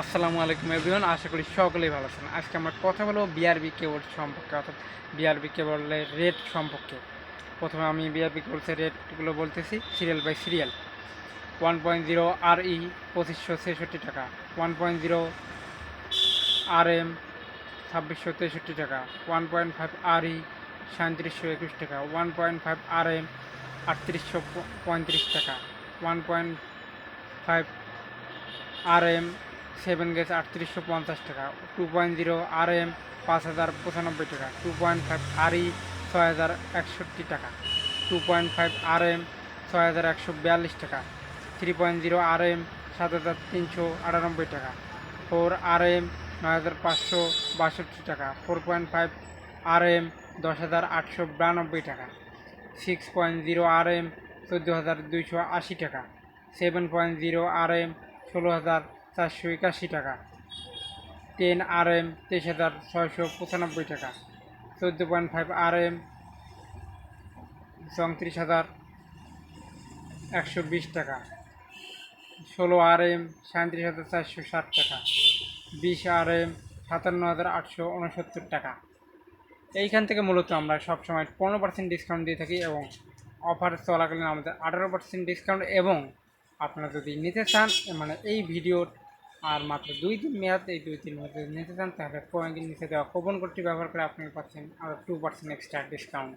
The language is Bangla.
আসসালামু আলাইকুম এভরিওয়ান আশা করি সকলেই ভালো আছেন। আজকে আমরা কথা বলব বিআরবি কেবল সম্পর্কে, অর্থাৎ বিআরবি কেবলের রেট সম্পর্কে। প্রথমে আমি বিআরবি কেবলসের রেটগুলো বলতেছি serial by serial one point zero R E পঁচিশশো ছেষট্টি টাকা one point zero R M ছাব্বিশশো তেষট্টি টাকা one point five R E সাঁত্রিশশো একুশ টাকা one point five R M আটত্রিশশো পঁয়ত্রিশ টাকা one point five R M seven guess আটত্রিশশো পঞ্চাশ টাকা, two point zero R M পাঁচ হাজার পঁচানব্বই টাকা, two point five R E ছয় হাজার একষট্টি টাকা, two point five R M ছয় হাজার একশো বিয়াল্লিশ টাকা, three point zero R M সাত হাজার তিনশো আটানব্বই টাকা, ফোর আর এম নয় হাজার পাঁচশো বাষট্টি টাকা, four point five R M দশ হাজার আটশো বিরানব্বই টাকা, six point zero R M চোদ্দ হাজার দুইশো আশি টাকা, seven point zero R M ষোলো হাজার চারশো একাশি টাকা। টেন আর এম তেইশ হাজার ছয়শো পঁচানব্বই টাকা। চোদ্দ পয়েন্ট ফাইভ আর এম চৌত্রিশ হাজার একশো বিশ টাকা। ষোলো আর এম সাঁত্রিশ হাজার চারশো ষাট টাকা। বিশ আর এম সাতান্ন হাজার আটশো উনসত্তর টাকা। এইখান থেকে মূলত আমরা সবসময় পনেরো পার্সেন্ট ডিসকাউন্ট দিয়ে থাকি এবং অফার চলাকালীন আমাদের আঠারো পার্সেন্ট ডিসকাউন্ট এবং আপনারা যদি নিতে চান মানে এই ভিডিওর আর মাত্র দুই দিন মেয়াদ, এই দুই দিন মধ্যে নিতে চান, তাহলে কোয়েন নিচে দেওয়া কোপন কোডটি ব্যবহার করে আপনি পাচ্ছেন আর টু পার্সেন্ট এক্সট্রা ডিসকাউন্ট